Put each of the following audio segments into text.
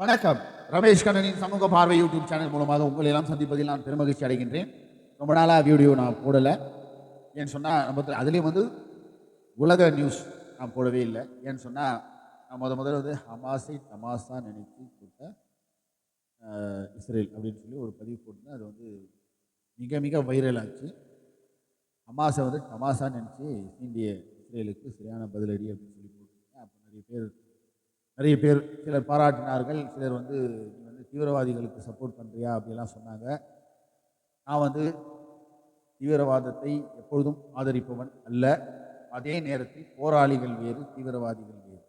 வணக்கம். ரமேஷ் கண்ணனின் சமூக பார்வை யூடியூப் சேனல் மூலமாக உங்களை எல்லாம் சந்திப்பதில் நான் பெருமகிழ்ச்சி அடைகின்றேன். ரொம்ப நாளாக வீடியோ நான் போடலை. ஏன்னு சொன்னால் நம்ம அதுலேயும் வந்து உலக நியூஸ் நான் போடவே இல்லை. ஏன்னு சொன்னால் நான் முத முதல்ல வந்து ஹமாஸை தமாசா நினைத்து கொடுத்த இஸ்ரேல் அப்படின்னு சொல்லி ஒரு பதிவு போட்டிருந்தேன். அது வந்து மிக மிக வைரலாச்சு ஹமாஸை வந்து தமாஸா நினச்சி இந்திய இஸ்ரேலுக்கு சரியான பதிலடி அப்படின்னு சொல்லி போட்டுருக்கேன் அப்போ நிறைய பேர் நிறைய பேர் சிலர் பாராட்டினார்கள் சிலர் வந்து நீ வந்து தீவிரவாதிகளுக்கு சப்போர்ட் பண்ணுறியா அப்படிலாம் சொன்னாங்க. நான் வந்து தீவிரவாதத்தை எப்பொழுதும் ஆதரிப்பவன் அல்ல. அதே நேரத்தில் போராளிகள் வேறு தீவிரவாதிகள் வேறு.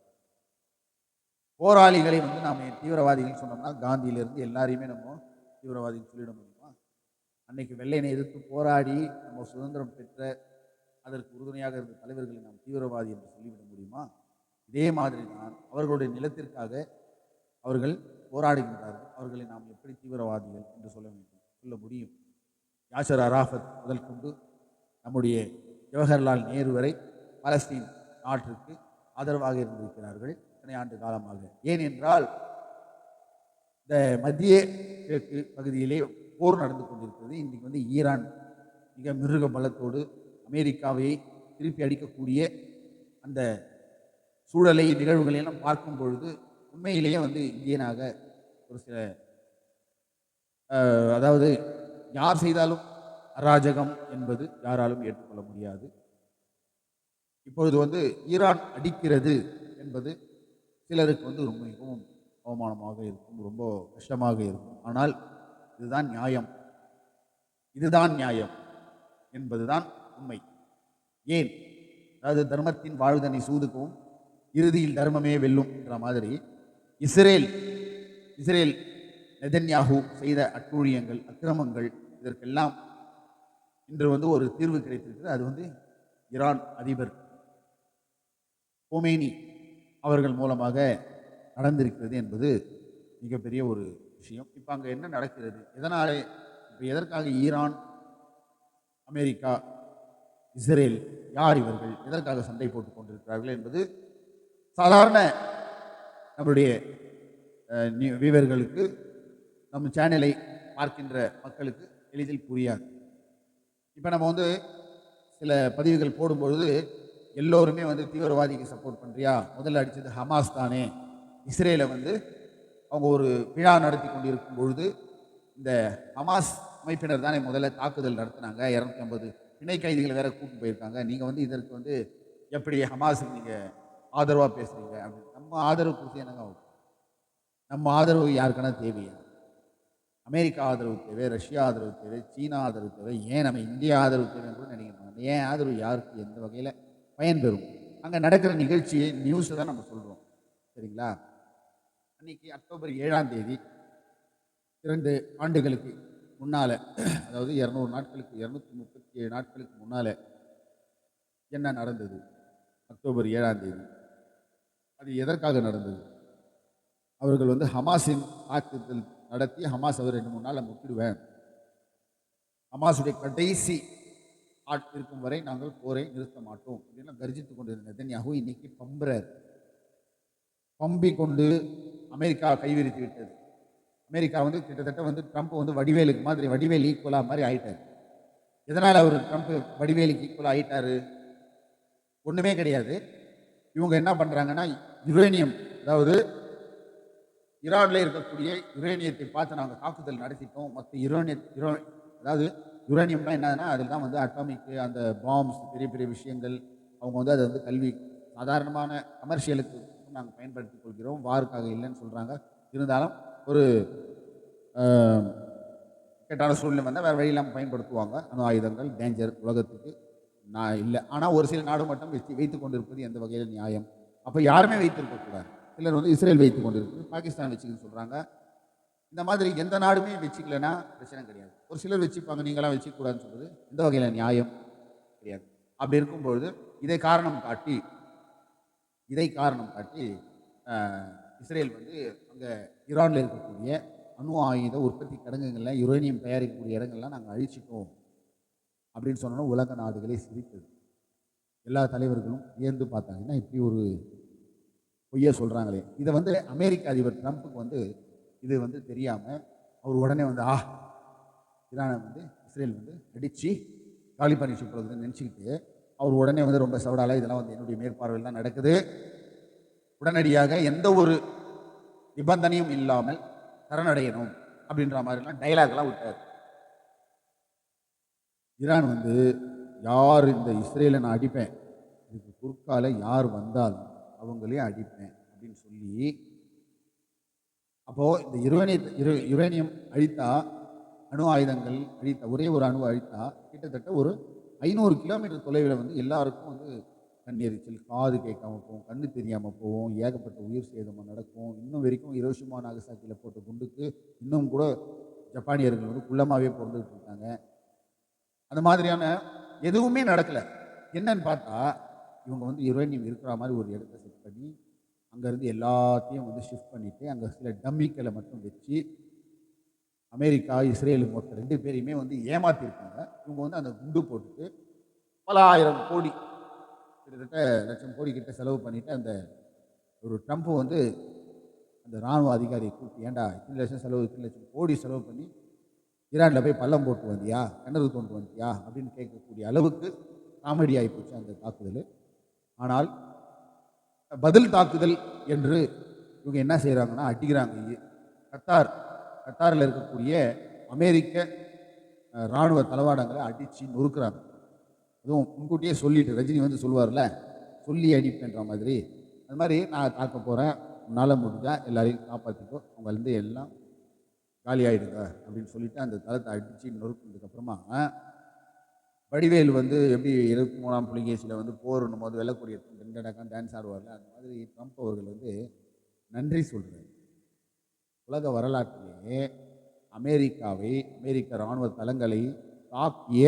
போராளிகளை வந்து நாம் தீவிரவாதிகள் சொன்னோம்னா காந்தியிலிருந்து எல்லாரையுமே நம்ம தீவிரவாதின்னு சொல்லிட முடியுமா? அன்னைக்கு வெள்ளையனை எதிர்த்து போராடி நம்ம சுதந்திரம் பெற்ற அதற்கு உறுதுணையாக இருந்த தலைவர்களை நாம் தீவிரவாதி என்று சொல்லிவிட முடியுமா? இதே மாதிரி தான் அவர்களுடைய நிலத்திற்காக அவர்கள் போராடுகின்றார்கள். அவர்களை நாம் எப்படி தீவிரவாதிகள் என்று சொல்ல வேண்டும்? சொல்ல முடியும். யாசர் அராஃபத் முதல் கொண்டு நம்முடைய ஜவஹர்லால் நேரு வரை பலஸ்தீன் நாட்டிற்கு ஆதரவாக இருந்திருக்கிறார்கள் இத்தனை ஆண்டு காலமாக. ஏனென்றால் இந்த மத்திய கிழக்கு பகுதியிலே போர் நடந்து கொண்டிருக்கிறது. இன்றைக்கு வந்து ஈரான் மிக மிருக பலத்தோடு அமெரிக்காவை திருப்பி அடிக்கக்கூடிய அந்த சூழலை நிகழ்வுகளை எல்லாம் பார்க்கும் பொழுது உண்மையிலேயே வந்து இந்தியனாக ஒரு சில அதாவது யார் செய்தாலும் அராஜகம் என்பது யாராலும் ஏற்றுக்கொள்ள முடியாது. இப்பொழுது வந்து ஈரான் அடிக்கிறது என்பது சிலருக்கு வந்து ரொம்ப மிகவும் அவமானமாக இருக்கும் ரொம்ப கஷ்டமாக இருக்கும். ஆனால் இதுதான் நியாயம். இதுதான் நியாயம் என்பதுதான் உண்மை. ஏன்? அதாவது தர்மத்தின் வாழ்தனை சூதுக்கவும் இறுதியில் தர்மமே வெல்லும் என்ற மாதிரி இஸ்ரேல் இஸ்ரேல் நெதன்யாகு செய்த அட்டூழியங்கள் அக்கிரமங்கள் இதற்கெல்லாம் இன்று வந்து ஒரு தீர்வு கிடைத்திருக்கிறது. அது வந்து ஈரான் அதிபர் கோமேனி அவர்கள் மூலமாக நடந்திருக்கிறது என்பது மிகப்பெரிய ஒரு விஷயம். இப்போ அங்கே என்ன நடக்கிறது? எதனாலே இப்போ எதற்காக ஈரான் அமெரிக்கா இஸ்ரேல் யார் இவர்கள் எதற்காக சண்டை போட்டுக் கொண்டிருக்கிறார்கள் என்பது சாதாரண நம்மளுடைய நியூ- வீவர்களுக்கு நம்ம சேனலை பார்க்கின்ற மக்களுக்கு எளிதில் புரியாது. இப்போ நம்ம வந்து சில பதிவுகள் போடும்பொழுது எல்லோருமே வந்து தீவிரவாதிக்கு சப்போர்ட் பண்ணுறியா முதல்ல அடித்தது ஹமாஸ் தானே. இஸ்ரேலை வந்து அவங்க ஒரு விழா நடத்தி கொண்டிருக்கும் பொழுது இந்த ஹமாஸ் அமைப்பினர் தானே முதல்ல தாக்குதல் நடத்தினாங்க. இரநூத்தி ஐம்பது பிணை கைதிகளை வேற கூட்டு போயிருக்காங்க. நீங்கள் வந்து இதற்கு வந்து எப்படி ஹமாஸுக்கு நீங்கள் ஆதரவாக பேசுகிறீங்க அப்படின்னு. நம்ம ஆதரவு கொடுத்து என்னங்க ஆகும்? நம்ம ஆதரவு யாருக்கான தேவையா? அமெரிக்கா ஆதரவு தேவை ரஷ்யா ஆதரவு தேவை சீனா ஆதரவு தேவை ஏன் நம்ம இந்தியா ஆதரவு தேவைன்னு கூட நினைக்கிறோம் ஏன் ஆதரவு யாருக்கு எந்த வகையில் பயன்பெறும் அங்கே நடக்கிற நிகழ்ச்சியை நியூஸை தான் நம்ம சொல்கிறோம் சரிங்களா? அன்னைக்கு அக்டோபர் ஏழாம் தேதி இரண்டு ஆண்டுகளுக்கு முன்னால் அதாவது இரநூறு நாட்களுக்கு இரநூத்தி முப்பத்தி ஏழு நாட்களுக்கு முன்னால் என்ன நடந்தது? அக்டோபர் ஏழாம் தேதி. அது எதற்காக நடந்தது? அவர்கள் வந்து ஹமாஸின் தாக்குதல் நடத்தி ஹமாஸ் அவர் ரெண்டு மூணு நாளில் முட்டிடுவேன் ஹமாஸுடைய கடைசி ஆட் இருக்கும் வரை நாங்கள் போரை நிறுத்த மாட்டோம். அப்படின்னு கர்ஜித்து கொண்டிருந்த நெதன்யாகு இன்னைக்கு பம்புறார். பம்பி கொண்டு அமெரிக்கா கைவிரித்து விட்டது. அமெரிக்கா வந்து கிட்டத்தட்ட வந்து ட்ரம்ப் வந்து வடிவேலுக்கு மாதிரி வடிவேல் ஈக்குவலாக மாதிரி ஆயிட்டார். எதனால் அவர் ட்ரம்ப் வடிவேலுக்கு ஈக்குவலாக ஆயிட்டார்? ஒன்றுமே கிடையாது. இவங்க என்ன பண்ணுறாங்கன்னா யுரேனியம் அதாவது ஈரானில் இருக்கக்கூடிய யுரேனியத்தை பார்த்து நாங்கள் தாக்குதல் நடத்திட்டோம். மற்ற யுரேனிய யுரோ அதாவது யுரேனியம்னா என்னதுன்னா அதில் தான் வந்து அட்டாமிக்கு அந்த பாம்ஸ் பெரிய பெரிய விஷயங்கள் அவங்க வந்து அதை வந்து கல்வி சாதாரணமான கமர்ஷியலுக்கு நாங்கள் பயன்படுத்திக் கொள்கிறோம். வாருக்காக இல்லைன்னு சொல்கிறாங்க இருந்தாலும் ஒரு கெட்டான சூழ்நிலை வந்தால் வேறு வழி இல்லாமல் பயன்படுத்துவாங்க. அணு ஆயுதங்கள் டேஞ்சர் உலகத்துக்கு. நான் இல்லை. ஆனால் ஒரு சில நாடு மட்டும் வச்சு வைத்து கொண்டிருப்பது எந்த வகையில் நியாயம். அப்போ யாருமே வைத்திருக்கக்கூடாது சிலர் வந்து இஸ்ரேல் வைத்து கொண்டிருக்கு பாகிஸ்தான் வச்சுக்கன்னு சொல்கிறாங்க இந்த மாதிரி எந்த நாடுமே வச்சுக்கலன்னா பிரச்சனை கிடையாது. ஒரு சிலர் வச்சுப்பாங்க நீங்களாம் வச்சுக்கூடாதுன்னு சொல்கிறது எந்த வகையில் நியாயம் கிடையாது. அப்படி இருக்கும்பொழுது இதை காரணம் காட்டி இதை காரணம் காட்டி இஸ்ரேல் வந்து அங்கே ஈரானில் இருக்கக்கூடிய அணு ஆயுத உற்பத்தி கிடங்குகளில் யுரேனியம் தயாரிக்கக்கூடிய இடங்கள்லாம் நாங்கள் அழிச்சிட்டோம். அப்படின்னு சொன்னோன்னா உலக நாடுகளே சிரித்தது. எல்லா தலைவர்களும் வியந்து பார்த்தாங்கன்னா இப்படி ஒரு பொய்யே சொல்கிறாங்களே இதை வந்து அமெரிக்க அதிபர் ட்ரம்ப்புக்கு வந்து இது வந்து தெரியாமல் அவர் உடனே வந்து ஆ ஈரானை வந்து இஸ்ரேல் வந்து அடித்து காலி பண்ணி போகுதுன்னு நினச்சிக்கிட்டு அவர் உடனே வந்து ரொம்ப சவடால இதெல்லாம் வந்து என்னுடைய மேற்பார்வையில் தான் நடக்குது. உடனடியாக எந்த ஒரு நிபந்தனையும் இல்லாமல் சரணடையணும் அப்படின்ற மாதிரிலாம் டைலாக்லாம் விட்டார். ஈரான் வந்து யார் இந்த இஸ்ரேலை நான் அடிப்பேன்? இதுக்கு குறுக்கால யார் வந்தாலும் அவங்களையும் அடிப்பேன் அப்படின்னு சொல்லி அப்போது இந்த யுரேனிய இரு யுரேனியம் அழித்தா அணு ஆயுதங்கள் அழித்தா ஒரே ஒரு அணு அழித்தா கிட்டத்தட்ட ஒரு ஐநூறு கிலோமீட்டர் தொலைவில் வந்து எல்லாருக்கும் வந்து கண் எரிச்சல் காது கேட்காம போகும் கண்ணு தெரியாமல் போவோம் ஏகப்பட்ட உயிர் சேதமாக நடக்கும். இன்னும் வரைக்கும் இரோஷிமா நாகசாக்கியில் போட்ட குண்டுக்கு இன்னும் கூட ஜப்பானியர்கள் வந்து குள்ளமாகவே பிறந்துகிட்டு இருக்காங்க. அந்த மாதிரியான எதுவுமே நடக்கலை. என்னன்னு பார்த்தா இவங்க வந்து யுரேனியம் இருக்கிற மாதிரி ஒரு இடத்த செட் பண்ணி அங்கேருந்து எல்லாத்தையும் வந்து ஷிஃப்ட் பண்ணிவிட்டு அங்கே சில டம்மிக்களை மட்டும் வச்சு அமெரிக்கா இஸ்ரேல் மொத்த ரெண்டு பேரையுமே வந்து ஏமாற்றிருக்காங்க இவங்க வந்து அந்த குண்டு போட்டுட்டு பல ஆயிரம் கோடி கிட்டத்தட்ட லட்சம் கோடி கிட்ட செலவு பண்ணிவிட்டு அந்த ஒரு ட்ரம்ப் வந்து அந்த இராணுவ அதிகாரியை கூப்பிட்டு ஏன்டா இத்தனை லட்சம் செலவு இத்தனை லட்சம் கோடி செலவு பண்ணி ஈரானில் போய் பள்ளம் போட்டு வந்தியா? கிணறு கொண்டு வந்தியா? அப்படின்னு கேட்கக்கூடிய அளவுக்கு காமெடி ஆகிப்போச்சு அந்த தாக்குதல். ஆனால் பதில் தாக்குதல் என்று இவங்க என்ன செய்கிறாங்கன்னா அடிக்கிறாங்க. கத்தார் கத்தாரில் இருக்கக்கூடிய அமெரிக்க இராணுவ தளவாடங்களை அடித்து நொறுக்கிறாங்க. அதுவும் முன்கூட்டியே சொல்லிட்டு ரஜினி வந்து சொல்லுவார்ல சொல்லி அடிப்பேன்ற மாதிரி. அது மாதிரி நான் தாக்க போகிறேன் உன்னால் முடிஞ்சால் எல்லாரையும் காப்பாற்றிக்கோ அவங்கலேருந்து எல்லாம் காலி ஆயிடுங்க அப்படின்னு சொல்லிட்டு அந்த தளத்தை அடித்து நொறுக்குனதுக்கப்புறமா வடிவேல் வந்து எப்படி இருபத்தி மூணாம் புலிகேசியில் வந்து போர்னும் போது வெள்ளக்கூடிய ரெண்டடக்கம் டான்ஸ் ஆடுவார்ல அந்த மாதிரி ட்ரம்ப் அவர்கள் வந்து நன்றி சொல்கிறார் உலக வரலாற்றிலேயே அமெரிக்காவை அமெரிக்க இராணுவ தளங்களை தாக்கிய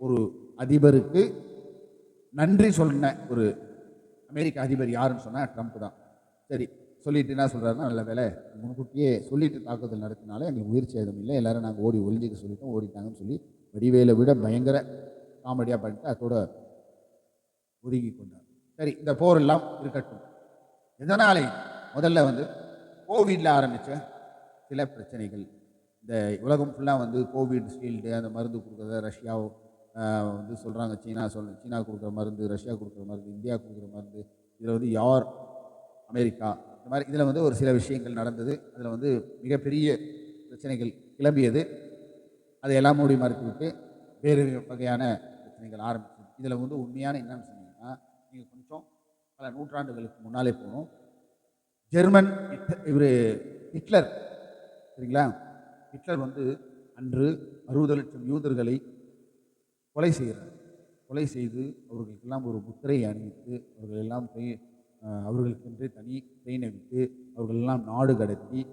ஒரு அதிபருக்கு நன்றி சொன்ன ஒரு அமெரிக்க அதிபர் யாருன்னு சொன்னால் ட்ரம்ப் தான். சரி சொல்லிட்டு என்ன சொல்கிறாருன்னா நல்ல வேலை முன்கூட்டியே சொல்லிட்டு தாக்குதல் நடத்தினால எங்களுக்கு உயிர் சேதம் இல்லை. எல்லோரும் நாங்கள் ஓடி ஒளிஞ்சிக்க சொல்லிட்டோம் ஓடிட்டாங்கன்னு சொல்லி வடிவேலை விட பயங்கர காமெடியாக பண்ணிட்டு அதோட ஒதுங்கி கொண்டார். சரி இந்த போர் எல்லாம் இருக்கட்டும். எதனாலே முதல்ல வந்து கோவிடில் ஆரம்பித்த சில பிரச்சனைகள். இந்த உலகம் ஃபுல்லாக வந்து கோவிட் ஷீல்டு அந்த மருந்து கொடுக்குறத ரஷ்யா வந்து சொல்கிறாங்க சீனா சொல் சீனா கொடுக்குற மருந்து ரஷ்யா கொடுக்குற மருந்து இந்தியா கொடுக்குற மருந்து இதில் வந்து யார்? அமெரிக்கா இந்த மாதிரி இதில் வந்து ஒரு சில விஷயங்கள் நடந்தது. அதில் வந்து மிகப்பெரிய பிரச்சனைகள் கிளம்பியது. அதையெல்லாம் மூடி மறுத்துவிட்டு வேறு வகையான பிரச்சனைகள் ஆரம்பிச்சு இதில் வந்து உண்மையான என்னன்னு சொன்னீங்கன்னா நீங்கள் கொஞ்சம் பல நூற்றாண்டுகளுக்கு முன்னாலே போகணும் ஜெர்மன் இவர் ஹிட்லர் சரிங்களா? ஹிட்லர் வந்து அன்று அறுபது லட்சம் யூதர்களை கொலை செய்கிறார். கொலை செய்து அவர்களுக்கெல்லாம் ஒரு முத்திரையை அணிவித்து அவர்கள் எல்லாம் போய் அவர்களுக்கென்று தனி ட்ரெயினை விட்டு அவர்களெல்லாம் நாடு கடத்தி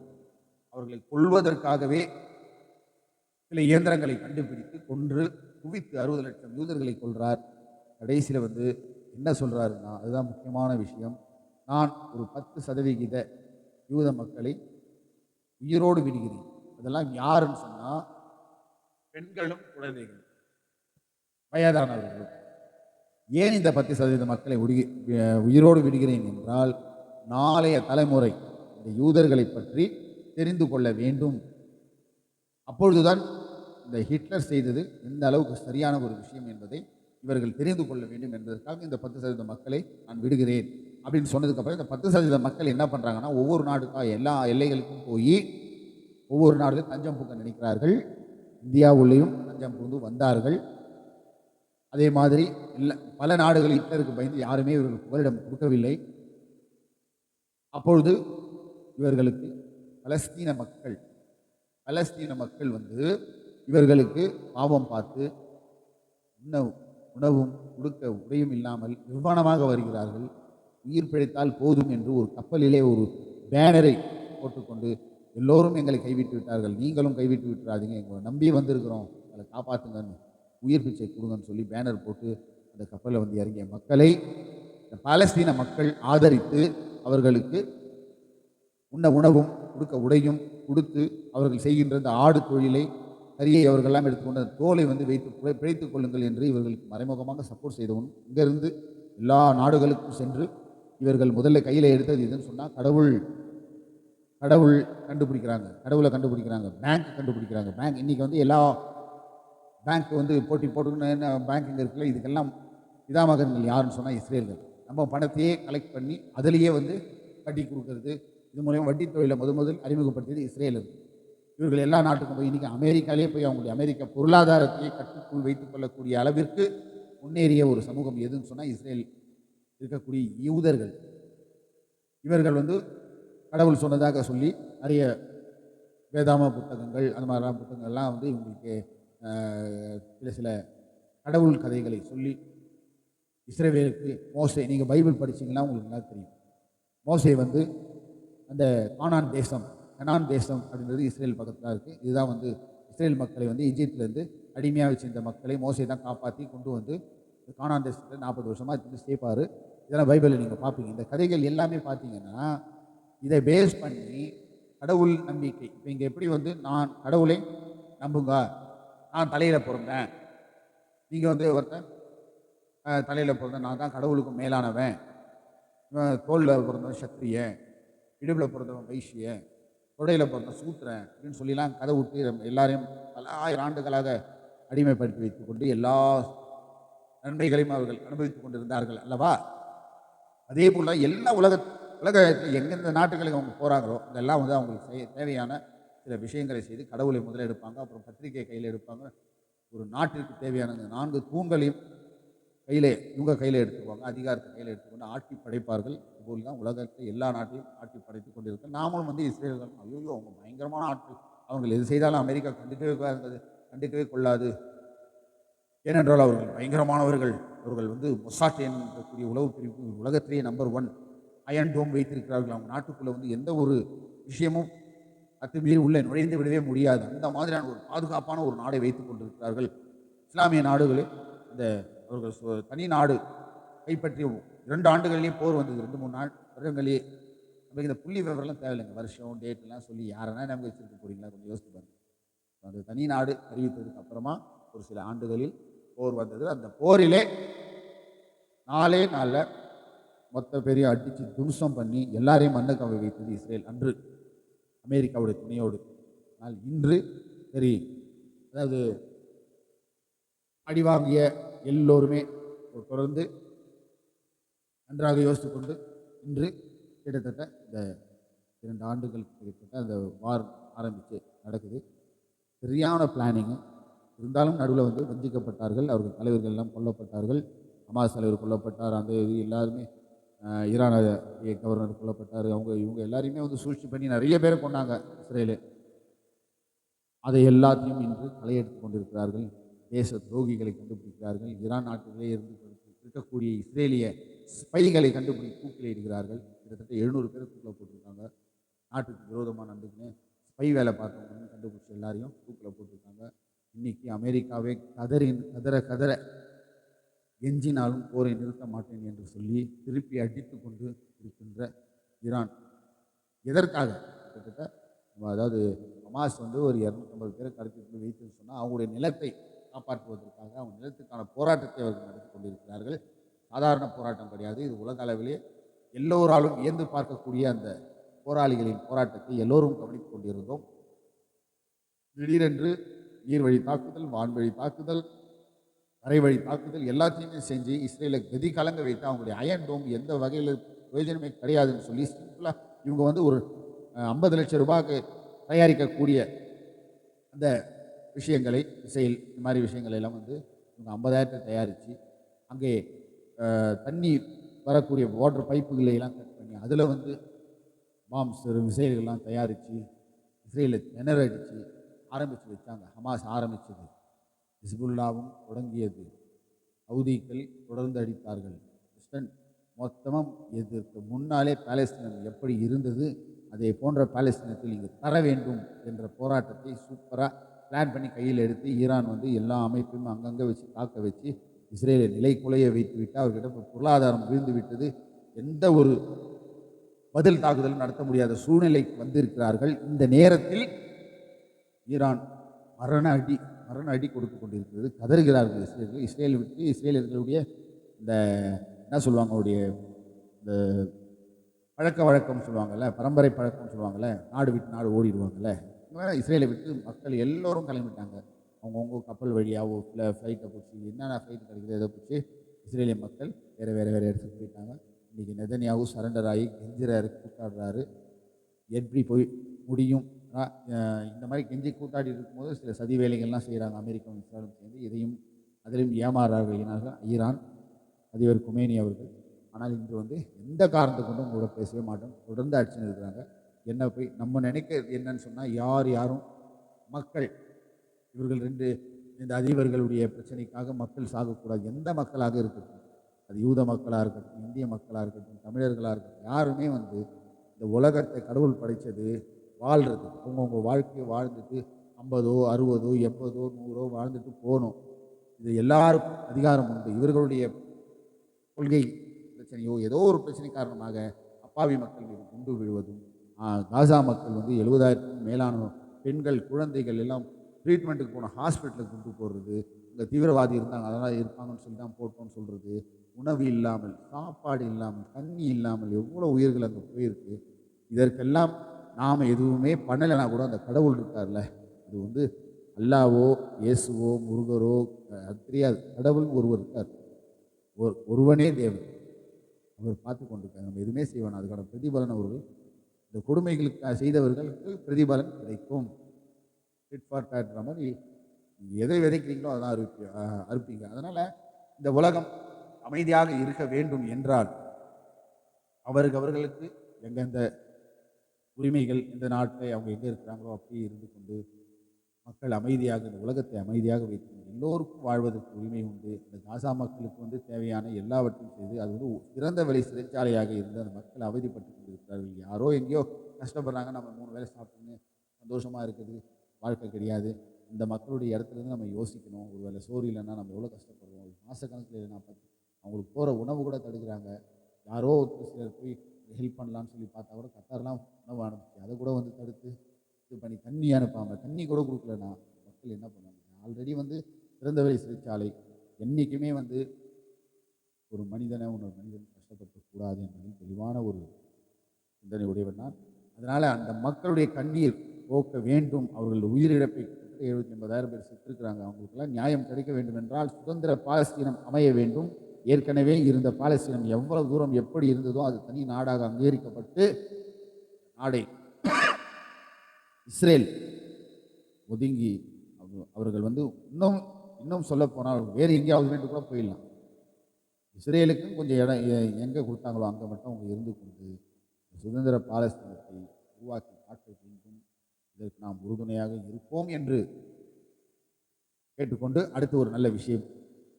அவர்களை கொல்வதற்காகவே சில இயந்திரங்களை கண்டுபிடித்து கொன்று குவித்து அறுபது லட்சம் யூதர்களை கொள்கிறார் கடைசியில் வந்து என்ன சொல்கிறாருன்னா அதுதான் முக்கியமான விஷயம். நான் ஒரு பத்து சதவிகித யூத மக்களை உயிரோடு விடுகிறேன். அதெல்லாம் யாருன்னு சொன்னால் பெண்களும் குழந்தைகளும். வயதானவர்களும். ஏன் இந்த பத்து சதவீத மக்களை உடி உயிரோடு விடுகிறேன் என்றால் நாளைய தலைமுறை இந்த யூதர்களை பற்றி தெரிந்து கொள்ள வேண்டும். அப்பொழுதுதான் இந்த ஹிட்லர் செய்தது எந்த அளவுக்கு சரியான ஒரு விஷயம் என்பதை இவர்கள் தெரிந்து கொள்ள வேண்டும் என்பதற்காக இந்த பத்து சதவீத மக்களை நான் விடுகிறேன் அப்படின்னு சொன்னதுக்கப்புறம் இந்த பத்து சதவீத மக்கள் என்ன பண்ணுறாங்கன்னா ஒவ்வொரு நாடுக்கா எல்லா எல்லைகளுக்கும் போய் ஒவ்வொரு நாடுகளும் தஞ்சம் புக நினைக்கிறார்கள். இந்தியாவுள்ளேயும் தஞ்சம் புகுந்து வந்தார்கள். அதே மாதிரி இல்லை பல நாடுகள் ஹிட்லருக்கு பயந்து யாருமே இவர்கள் புகலிடம் கொடுக்கவில்லை. அப்பொழுது இவர்களுக்கு பலஸ்தீன மக்கள் பலஸ்தீன மக்கள் வந்து இவர்களுக்கு பாவம் பார்த்து உணவு உணவும் கொடுக்க உடையும் இல்லாமல் நிர்வாணமாக வருகிறார்கள். உயிர் பிழைத்தால் போதும் என்று ஒரு கப்பலிலே ஒரு பேனரை போட்டுக்கொண்டு எல்லோரும் எங்களை கைவிட்டு விட்டார்கள். நீங்களும் கைவிட்டு விட்டுறாதீங்க. எங்களை நம்பி வந்திருக்கிறோம். அதை காப்பாற்றுங்கன்னு உயிர் பிச்சை கொடுங்கன்னு சொல்லி பேனர் போட்டு அந்த கப்பலில் வந்து இறங்கிய மக்களை இந்த பாலஸ்தீன மக்கள் ஆதரித்து அவர்களுக்கு உண்ண உணவும் கொடுக்க உடையும் கொடுத்து அவர்கள் செய்கின்ற இந்த ஆடு தொழிலை கரியை அவர்கள்லாம் எடுத்துக்கொண்டு அந்த தோலை வந்து வைத்து பிழைத்துக் கொள்ளுங்கள் என்று இவர்களுக்கு மறைமுகமாக சப்போர்ட் செய்தவன் இங்கிருந்து எல்லா நாடுகளுக்கும் சென்று இவர்கள் முதல்ல கையில் எடுத்தது இதுன்னு சொன்னால் கடவுள் கடவுள் கண்டுபிடிக்கிறாங்க. கடவுளை கண்டுபிடிக்கிறாங்க. பேங்க் கண்டுபிடிக்கிறாங்க. பேங்க் இன்றைக்கி வந்து எல்லா பேங்க் வந்து போட்டி போட்டுக்கணும் என்ன இருக்குல்ல இதுக்கெல்லாம் பிதாமகன்கள் யாருன்னு சொன்னால் இஸ்ரேல்கள். நம்ம பணத்தையே கலெக்ட் பண்ணி அதிலேயே வந்து வட்டி கொடுக்கறது இது மூலயமா வட்டி தொழிலை முத முதல் அறிமுகப்படுத்தியது இஸ்ரேல் இவர்கள் எல்லா நாட்டுக்கும் போய் இன்றைக்கி அமெரிக்காலே போய் அவங்களுடைய அமெரிக்க பொருளாதாரத்தையே கட்டுக்குள் வைத்துக் கொள்ளக்கூடிய அளவிற்கு முன்னேறிய ஒரு சமூகம் எதுன்னு சொன்னால் இஸ்ரேல் இருக்கக்கூடிய யூதர்கள். இவர்கள் வந்து கடவுள் சொன்னதாக சொல்லி நிறைய வேதாம புத்தகங்கள் அந்த மாதிரிலாம் புத்தகங்கள்லாம் வந்து இவங்களுக்கு சில சில கடவுள் கதைகளை சொல்லி இஸ்ரேவேலுக்கு மோசை நீங்கள் பைபிள் படிச்சீங்கன்னா உங்களுக்கு நல்லா தெரியும். மோசை வந்து அந்த கானான் தேசம் கனான் தேசம் அப்படின்றது இஸ்ரேல் பக்கத்தில் இருக்குது இதுதான் வந்து இஸ்ரேல் மக்களை வந்து இஜிப்திலேருந்து அடிமையாக வச்சிருந்த மக்களை மோசை தான் காப்பாற்றி கொண்டு வந்து கானான் தேசத்தில் நாற்பது வருஷமாக இருந்து சேர்ப்பார் இதெல்லாம் பைபிளில் நீங்கள் பார்ப்பீங்க இந்த கதைகள் எல்லாமே பார்த்தீங்கன்னா இதை பேஸ் பண்ணி கடவுள் நம்பிக்கை. இப்போ இங்கே எப்படி வந்து நான் கடவுளை நம்புங்க? நான் தலையில் பிறந்தேன் நீங்கள் வந்து ஒருத்தன் தலையில் பிறந்தேன் நான் தான் கடவுளுக்கும் மேலானவன். இவன் தோளில் பிறந்தவன் சத்திரியன் இடுப்பில் பிறந்தவன் வைசியன் தொடையில் பிறந்த சூத்திரன் அப்படின்னு சொல்லிலாம் கதை விட்டு நம்ம எல்லாரையும் பல ஆயிரம் ஆண்டுகளாக அடிமைப்படுத்தி வைத்துக்கொண்டு எல்லா நன்மைகளையும் அவர்கள் அனுபவித்துக் கொண்டிருந்தார்கள் அல்லவா? அதே போல் எல்லா உலக உலகத்தில் எங்கெந்த நாட்டுகளுக்கு அவங்க போகிறாங்களோ அதெல்லாம் வந்து அவங்களுக்கு செய்ய தேவையான சில விஷயங்களை செய்து கடவுளை முதல்ல எடுப்பாங்க அப்புறம் பத்திரிகை கையில் எடுப்பாங்க. ஒரு நாட்டிற்கு தேவையான நான்கு தூண்களையும் கையிலே இவங்க கையில் எடுத்துக்குவாங்க அதிகாரத்தை கையில் எடுத்துக்கொண்டு ஆட்சி படைப்பார்கள். இதுபோல் தான் உலகத்தில் எல்லா நாட்டையும் ஆட்சி படைத்து கொண்டிருக்க நாமளும் வந்து இஸ்ரேல்கள் ஐயோ அவங்க பயங்கரமான ஆட்கள். அவங்க எது செய்தாலும் அமெரிக்கா கண்டுக்கவே இருந்தது கண்டுக்கவே கொள்ளாது. ஏனென்றால் அவர்கள் பயங்கரமானவர்கள். அவர்கள் வந்து மொசாட் என்றக்கூடிய உளவு பிரிவு உலகத்திலேயே நம்பர் ஒன் அயன் டோம் வைத்திருக்கிறார்கள். அவங்க நாட்டுக்குள்ளே வந்து எந்த ஒரு விஷயமும் அத்துமீறி உள்ளே நுழைந்து விடவே முடியாது. அந்த மாதிரியான ஒரு பாதுகாப்பான ஒரு நாடை வைத்துக் கொண்டிருக்கிறார்கள். இஸ்லாமிய நாடுகளில் இந்த அவர்கள் தனி நாடு கைப்பற்றிய இரண்டு ஆண்டுகளிலேயே போர் வந்தது. ரெண்டு மூணு நாள் வருடங்களே நமக்கு இந்த புள்ளி விவரம்லாம் தேவையில்லைங்க. வருஷம் டேட்லாம் சொல்லி யாரெல்லாம் நமக்கு வச்சிருக்க போறீங்களா? கொஞ்சம் யோசித்து பாருங்க. அந்த தனி நாடு அறிவித்ததுக்கு அப்புறமா ஒரு சில ஆண்டுகளில் போர் வந்தது. அந்த போரிலே நாலே நாளில் மொத்த பெரிய அடித்து தும்சம் பண்ணி எல்லாரையும் மண்ணை வைத்தது இஸ்ரேல். அன்று அமெரிக்காவுடைய துணையோடு ஆனால் இன்று சரி அதாவது அடிவாங்கிய எல்லோருமே தொடர்ந்து நன்றாக யோசித்து கொண்டு இன்று கிட்டத்தட்ட இந்த இரண்டு ஆண்டுகள் கிட்டத்தட்ட அந்த வார் ஆரம்பித்து நடக்குது. சரியான பிளானிங்கு இருந்தாலும் நடுவில் வந்து வஞ்சிக்கப்பட்டார்கள் அவர்கள் தலைவர்கள் எல்லாம் கொல்லப்பட்டார்கள் அமாஸ் தலைவர் கொல்லப்பட்டார் அந்த இது எல்லாருமே ஈரான் கவர்னர் கொல்லப்பட்டார். அவங்க இவங்க எல்லாரையுமே வந்து சூழ்ச்சி பண்ணி நிறைய பேரை கொண்டாங்க இஸ்ரேலு. அதை எல்லாத்தையும் இன்று களையெடுத்து கொண்டிருக்கிறார்கள். தேச துரோகிகளை கண்டுபிடிக்கிறார்கள். ஈரான் நாட்டிலே இருந்து இருக்கக்கூடிய இஸ்ரேலிய ஸ்பைகளை கண்டுபிடி தூக்கில் இடுகிறார்கள் கிட்டத்தட்ட எழுநூறு பேர் தூக்கில் போட்டிருக்காங்க. நாட்டுக்கு விரோதமாக நடந்துக்கின்னு ஸ்பை வேலை பார்த்தவங்க கண்டுபிடிச்சி எல்லாரையும் தூக்கில் போட்டிருக்காங்க. இன்னைக்கு அமெரிக்காவே கதறின் கதற கதற எஞ்சினாலும் போரை நிறுத்த மாட்டேன் என்று சொல்லி திருப்பி அடித்து கொண்டு இருக்கின்ற ஈரான். எதற்காக? கிட்டத்தட்ட நம்ம அதாவது ஹமாஸ் வந்து ஒரு இரநூத்தம்பது பேரை கடத்தி கொண்டு வைத்துன்னு சொன்னால் அவங்களுடைய நிலத்தை காப்பாற்றுவதற்காக அவங்க நிலத்துக்கான போராட்டத்தை அவர்கள் நடத்தி கொண்டிருக்கிறார்கள். சாதாரண போராட்டம் கிடையாது. இது உலக அளவிலே எல்லோராலும் இயந்து பார்க்கக்கூடிய அந்த போராளிகளின் போராட்டத்தை எல்லோரும் கவனித்துக் கொண்டிருந்தோம். திடீரென்று நீர்வழி தாக்குதல் வான்வழி தாக்குதல் தரைவழி தாக்குதல் எல்லாத்தையுமே செஞ்சு இஸ்ரேலை கதி கலங்க வைத்து அவங்களுடைய அயன் டோம் எந்த வகையில் பிரயோஜனமே கிடையாதுன்னு சொல்லி சிம்பிளாக இவங்க வந்து ஒரு ஐம்பது லட்சம் ரூபாய்க்கு தயாரிக்கக்கூடிய அந்த விஷயங்களை இசையில் இந்த மாதிரி விஷயங்களை எல்லாம் வந்து இவங்க ஐம்பதாயிரத்தை தயாரித்து அங்கே தண்ணி வரக்கூடிய வாட்டர் பைப்புகளை எல்லாம் கட் பண்ணி அதில் வந்து பாம்ஸ் மிசைல்கள்லாம் தயாரித்து இஸ்ரேலை திணறடித்து ஆரம்பித்து வச்சாங்க. ஹமாஸ் ஆரம்பித்தது ஹிஸ்புல்லாவும் தொடங்கியது. ஹவுதிகள் தொடர்ந்து அடித்தார்கள். கிறிஸ்டன் மொத்தமும் இதற்கு முன்னாலே பாலஸ்தீனம் எப்படி இருந்தது அதை போன்ற பாலஸ்தீனத்தில் இங்கு தர வேண்டும் என்ற போராட்டத்தை சூப்பராக பிளான் பண்ணி கையில் எடுத்து ஈரான் வந்து எல்லா அமைப்பையும் அங்கங்கே வச்சு தாக்க வச்சு இஸ்ரேலை நிலை குலைய வைத்து விட்டு அவர்கிட்ட பொருளாதாரம் வீழ்ந்து விட்டது. எந்த ஒரு பதில் தாக்குதலும் நடத்த முடியாத சூழ்நிலைக்கு வந்திருக்கிறார்கள். இந்த நேரத்தில் ஈரான் மரண அடி மரண அடி கொடுத்து கொண்டிருக்கிறது. கதறுகிறார்கள் இஸ்ரேலர்கள் இஸ்ரேல் விட்டு இஸ்ரேலர்களுடைய இந்த என்ன சொல்லுவாங்க அவருடைய இந்த பழக்க வழக்கம் சொல்லுவாங்கல்ல பரம்பரை பழக்கம் சொல்லுவாங்கல்ல நாடு விட்டு நாடு ஓடிடுவாங்கல்ல. இந்த இஸ்ரேலை விட்டு மக்கள் எல்லோரும் கிளம்பிட்டாங்க. அவங்கவுங்க கப்பல் வழியாவோ இல்லை ஃப்ளைட்டை பிடிச்சி என்னென்ன ஃப்ளைட் கிடைக்குது எதை பிடிச்சி இஸ்ரேலிய மக்கள் வேறு வேறு வேறு இடத்துக்கு போயிட்டாங்க. இன்றைக்கி நெதன்யாவும் சரண்டர் ஆகி கெஞ்சிறாரு கூட்டாடுறாரு எப்படி போய் முடியும்? இந்த மாதிரி கெஞ்சி கூட்டாடி இருக்கும்போது சில சதி வேலைகள்லாம் செய்கிறாங்க அமெரிக்காவும் இஸ்ரேலும் சேர்ந்து இதையும் அதிலும் ஏமாறார்கள் என்னார்கள் ஈரான் அதிபர் குமேனி அவர்கள். ஆனால் இன்று வந்து எந்த காரணத்தை கொண்டும் கூட பேசவே மாட்டோம். தொடர்ந்து அடிச்சுன்னு இருக்கிறாங்க. என்ன போய் நம்ம நினைக்கிறது என்னன்னு சொன்னால் யார் யாரும் மக்கள் இவர்கள் ரெண்டு இந்த அதிபர்களுடைய பிரச்சனைக்காக மக்கள் சாகக்கூடாது. எந்த மக்களாக இருக்கட்டும் அது யூத மக்களாக இருக்கட்டும் இந்திய மக்களாக இருக்கட்டும் தமிழர்களாக இருக்கட்டும் யாருமே வந்து இந்த உலகத்தை கடவுள் படைத்தது வாழ்கிறது அவங்கவுங்க வாழ்க்கையை வாழ்ந்துட்டு ஐம்பதோ அறுபதோ எண்பதோ நூறோ வாழ்ந்துட்டு போகணும். இது எல்லாருக்கும் அதிகாரம் உண்டு. இவர்களுடைய கொள்கை பிரச்சனையோ ஏதோ ஒரு பிரச்சனை காரணமாக அப்பாவி மக்கள் மீது குண்டு விழுவதும் காசா மக்கள் வந்து எழுபதாயிரத்துக்கும் மேலான பெண்கள் குழந்தைகள் எல்லாம் ட்ரீட்மெண்ட்டுக்கு போன ஹாஸ்பிட்டலுக்கு கொண்டு போடுறது இந்த தீவிரவாதி இருந்தாங்க அதெல்லாம் இருப்பாங்கன்னு சொல்லி தான் போட்டோம்னு சொல்கிறது உணவு இல்லாமல் சாப்பாடு இல்லாமல் தண்ணி இல்லாமல் எவ்வளோ உயிர்கள் அங்கே போயிருக்கு. இதற்கெல்லாம் நாம் எதுவுமே பண்ணலைன்னா கூட அந்த கடவுள் இருக்கார்ல இது வந்து அல்லாவோ இயேசுவோ முருகரோ அது தெரியாது. கடவுள் ஒருவர் இருக்கார். ஒரு ஒருவனே தேவன். அவர் பார்த்து கொண்டிருக்கார். நம்ம எதுவுமே செய்வோம் அதுக்கான பிரதிபலன் அவர்கள். இந்த கொடுமைகளுக்கு செய்தவர்களுக்கு பிரதிபலன் கிடைக்கும். ஃபிட் ஃபார் மாதிரி நீங்கள் எதை விதைக்கிறீங்களோ அதான் அறுப்பி அறுப்பீங்க. அதனால் இந்த உலகம் அமைதியாக இருக்க வேண்டும் என்றால் அவருக்கு அவர்களுக்கு எங்கெந்த உரிமைகள் இந்த நாட்டை அவங்க எங்கே இருக்கிறாங்களோ அப்படியே இருந்து கொண்டு மக்கள் அமைதியாக இந்த உலகத்தை அமைதியாக வைத்து எல்லோருக்கும் வாழ்வதற்கு உரிமை உண்டு. இந்த காசா மக்களுக்கு வந்து தேவையான எல்லாவற்றையும் செய்து அது வந்து சிறந்த வழி சிறைச்சாலையாக இருந்து அந்த மக்கள் அவதிப்பட்டு கொண்டிருக்கிறார்கள். யாரோ எங்கேயோ கஷ்டப்படுறாங்க நம்ம மூணு வேளை சாப்பிட்டுன்னு சந்தோஷமாக இருக்குது வாழ்க்கை கிடையாது. இந்த மக்களுடைய இடத்துல இருந்து நம்ம யோசிக்கணும். ஒரு வேளை சோறு இல்லைன்னா நம்ம எவ்வளோ கஷ்டப்படுறோம்? மாதக்கணக்கில் இல்லைன்னா பார்த்து அவங்களுக்கு போகிற உணவு கூட தடுக்கிறாங்க. யாரோ ஒரு சிலர் போய் ஹெல்ப் பண்ணலான்னு சொல்லி பார்த்தா கூட கத்தாரெலாம் உணவு அனுப்பிச்சு அதை கூட வந்து தடுத்து இது பண்ணி தண்ணி அனுப்பாமல் தண்ணி கூட கொடுக்கலன்னா மக்கள் என்ன பண்ணுவாங்க? ஆல்ரெடி வந்து திறந்தவெளி சிறைச்சாலை என்றைக்குமே வந்து ஒரு மனிதனை இன்னொரு மனிதன் கஷ்டப்படுத்தக்கூடாது என்பதில் தெளிவான ஒரு சிந்தனை உடையவன் தான் அதனால் அந்த மக்களுடைய கண்ணீர் போக்க வேண்டும். அவர்கள் உயிரிழப்பை எழுபத்தி எண்பதாயிரம் பேர் செத்துருக்கிறாங்க. அவங்களுக்கெல்லாம் நியாயம் கிடைக்க வேண்டும் என்றால் சுதந்திர பாலஸ்தீனம் அமைய வேண்டும். ஏற்கனவே இருந்த பாலஸ்தீனம் எவ்வளவு தூரம் எப்படி இருந்ததோ அது தனி நாடாக அங்கீகரிக்கப்பட்டு நாடை இஸ்ரேல் ஒதுங்கி அவ- அவர்கள் வந்து இன்னும் இன்னும் சொல்ல போனால் வேறு எங்கேயாவது வேண்டு கூட போயிடலாம். இஸ்ரேலுக்கும் கொஞ்சம் இடம் எ- எங்கே கொடுத்தாங்களோ அங்கே மட்டும் அவங்க இருந்து கொண்டு சுதந்திர பாலஸ்தீனத்தை உருவாக்கி காட்ட வேண்டும். இதற்கு நாம் உறுதுணையாக இருப்போம் என்று கேட்டுக்கொண்டு அடுத்து ஒரு நல்ல விஷயம்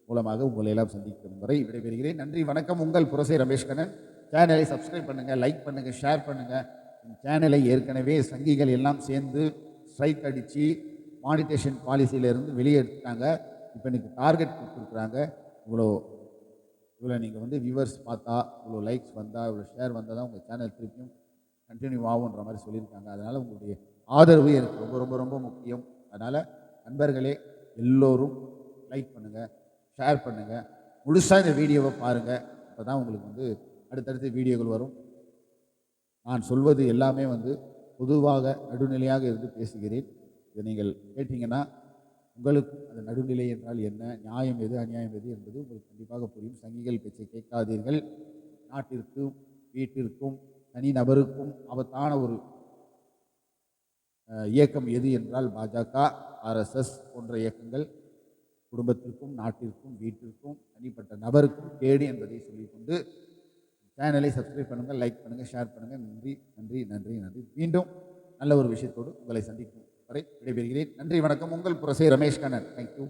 மூலமாக உங்களை எல்லாம் சந்திக்கும் வரை விடைபெறுகிறேன். நன்றி வணக்கம். உங்கள் புரசை ரமேஷ்கண்ணன். சேனலை சப்ஸ்கிரைப் பண்ணுங்கள் லைக் பண்ணுங்கள் ஷேர் பண்ணுங்கள் சேனலை ஏற்கனவே சங்கிகள் எல்லாம் சேர்ந்து ஸ்ட்ரைக் அடித்து மானிட்டேஷன் பாலிசியிலேருந்து வெளியே எடுத்துட்டாங்க இப்போ எனக்கு டார்கெட் கொடுத்துருக்குறாங்க. இவ்வளோ இவ்வளோ நீங்கள் வந்து வியூவர்ஸ் பார்த்தா இவ்வளோ லைக்ஸ் வந்தால் இவ்வளோ ஷேர் வந்தால் தான் உங்கள் சேனல் திருப்பியும் கண்டினியூ ஆகுன்ற மாதிரி சொல்லியிருக்காங்க. அதனால் உங்களுடைய ஆதரவு எனக்கு ரொம்ப ரொம்ப ரொம்ப முக்கியம். அதனால் நண்பர்களே எல்லோரும் லைக் பண்ணுங்கள் ஷேர் பண்ணுங்கள் முழுசாக இந்த வீடியோவை பாருங்கள் அப்போ தான் உங்களுக்கு வந்து அடுத்தடுத்த வீடியோக்கள் வரும். நான் சொல்வது எல்லாமே வந்து பொதுவாக நடுநிலையாக இருந்து பேசுகிறேன். இதை நீங்கள் கேட்டிங்கன்னா உங்களுக்கு அந்த நடுநிலை என்றால் என்ன? நியாயம் எது? அநியாயம் எது என்பது உங்களுக்கு கண்டிப்பாக புரியும். சங்கிகள் பேச்சை கேட்காதீர்கள். நாட்டிற்கும் வீட்டிற்கும் தனி நபருக்கும் ஆபத்தான ஒரு இயக்கம் எது என்றால் பாஜக ஆர்எஸ்எஸ் போன்ற இயக்கங்கள். குடும்பத்திற்கும் நாட்டிற்கும் வீட்டிற்கும் தனிப்பட்ட நபருக்கும் கேடு என்பதை சொல்லிக்கொண்டு சேனலை சப்ஸ்கிரைப் பண்ணுங்கள் லைக் பண்ணுங்கள் ஷேர் பண்ணுங்கள் நன்றி நன்றி நன்றி நன்றி. மீண்டும் நல்ல ஒரு விஷயத்தோடு உங்களை சந்திக்கும் வரை விடைபெறுகிறேன். நன்றி வணக்கம். உங்கள் புரசை ரமேஷ் கண்ணன். தேங்க்யூ